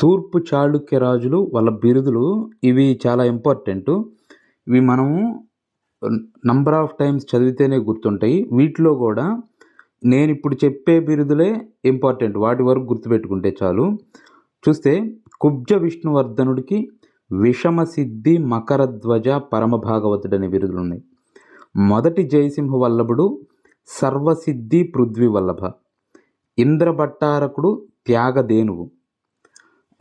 తూర్పు చాళుక్య రాజులు వాళ్ళ బిరుదులు ఇవి చాలా ఇంపార్టెంట్. ఇవి మనము నంబర్ ఆఫ్ టైమ్స్ చదివితేనే గుర్తుంటాయి. వీటిలో కూడా నేను ఇప్పుడు చెప్పే బిరుదులే ఇంపార్టెంట్. వాటి వరకు గుర్తుపెట్టుకుంటే చాలు. చూస్తే కుబ్జ విష్ణువర్ధనుడికి విషమసిద్ధి మకరధ్వజ పరమభాగవతుడు అనే బిరుదులు ఉన్నాయి. మొదటి జయసింహ వల్లభుడు సర్వసిద్ధి పృథ్వీ వల్లభ. ఇంద్రభట్టారకుడు త్యాగదేనువు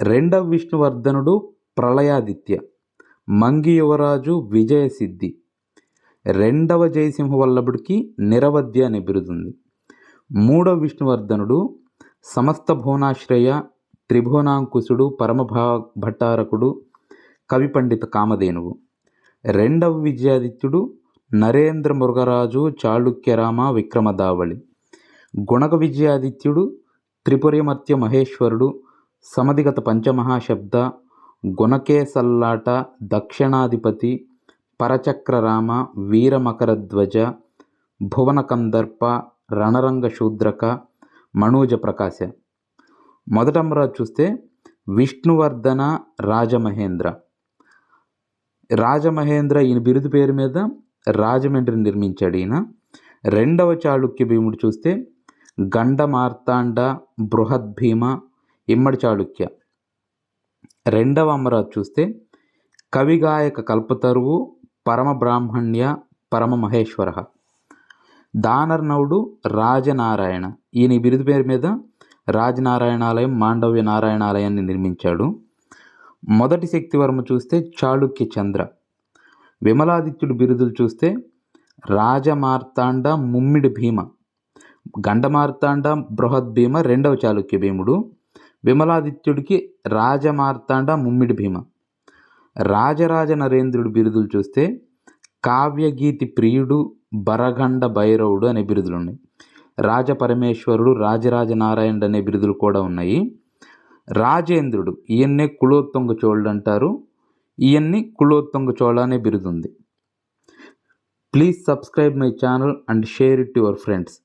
రెండవ విష్ణువర్ధనుడు ప్రళయాదిత్య మంగి యువరాజు విజయసిద్ధి. రెండవ జయసింహ వల్లభుడికి నిరవధ్య అనే బిరుదుంది. మూడవ విష్ణువర్ధనుడు సమస్త భువనాశ్రయ త్రిభువనాంకుశుడు పరమభా భట్టారకుడు కవి పండిత కామధేనువు. రెండవ విజయాదిత్యుడు నరేంద్ర మృగరాజు చాళుక్యరామ విక్రమదావళి. గుణక విజయాదిత్యుడు త్రిపురమర్త్య మహేశ్వరుడు సమధిగత పంచమహాశబ్ద గుణకేసల్లాట దక్షిణాధిపతి పరచక్రరామ వీరమకరధ్వజ భువన కందర్ప మణూజ ప్రకాశ మొదటమరాజు చూస్తే విష్ణువర్ధన రాజమహేంద్ర. రాజమహేంద్ర ఈయన బిరుదు పేరు మీద రాజమండ్రిని నిర్మించాడు ఈయన. రెండవ చాళుక్య భీముడు చూస్తే గండ మార్తాండ బృహద్భీమ ఇమ్మడి చాళుక్య. రెండవ అమరాజు చూస్తే కవిగాయక కల్పతరువు పరమ బ్రాహ్మణ్య పరమ మహేశ్వర. దానర్నవుడు రాజనారాయణ. ఈయన బిరుదు పేరు మీద రాజనారాయణాలయం మాండవ్య నారాయణాలయాన్ని నిర్మించాడు. మొదటి శక్తివర్మ చూస్తే చాళుక్య చంద్ర. విమలాదిత్యుడు బిరుదులు చూస్తే రాజమార్తాండ ముమ్మిడి భీమ. గండమార్తాండ బృహద్ భీమ రెండవ చాళుక్య భీముడు. విమలాదిత్యుడికి రాజమార్తాండ ముమ్మిడి భీమ. రాజరాజ నరేంద్రుడి బిరుదులు చూస్తే కావ్యగీతి ప్రియుడు బరగండ భైరవుడు అనే బిరుదులు ఉన్నాయి రాజపరమేశ్వరుడు రాజరాజ నారాయణుడు అనే బిరుదులు కూడా ఉన్నాయి. రాజేంద్రుడు ఈయన్నే కులోత్తుంగ చోళుడు అంటారు. ఈయన్ని కులోత్తుంగ చోళ అనే బిరుదు ఉంది please subscribe my channel and share it your friends.